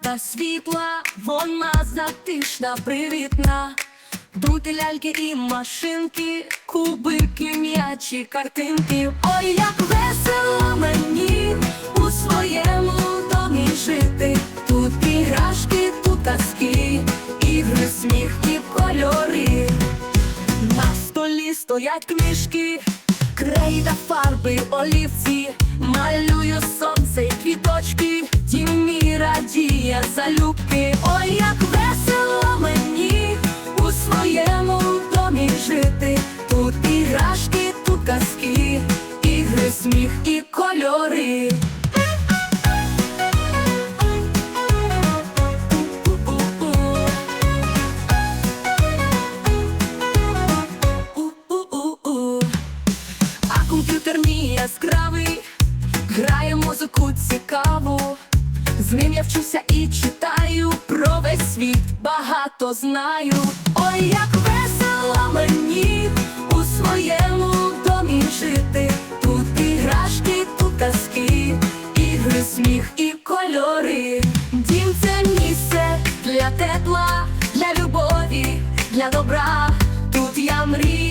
та світла, вона затишна, привітна. Тут і ляльки і машинки, кубики, м'ячі, картинки. Ой, як весело мені у своєму домі жити. Тут іграшки, тут казки, ігри, сміх і кольори. На столі стоять книжки, крейда, фарби, олівці, малюю сонце радіє залюбки. Ой, як весело мені у своєму домі жити. Тут іграшки, тут казки, ігри, сміх і кольори. Комп'ютер мій яскравий, грає музику цікаву. З ним я вчуся і читаю про весь світ, багато знаю. Ой, як весело мені у своєму домі жити. Тут іграшки, тут казки, ігри, сміх і кольори. Дім це місце для тепла, для любові, для добра. Тут я мрію.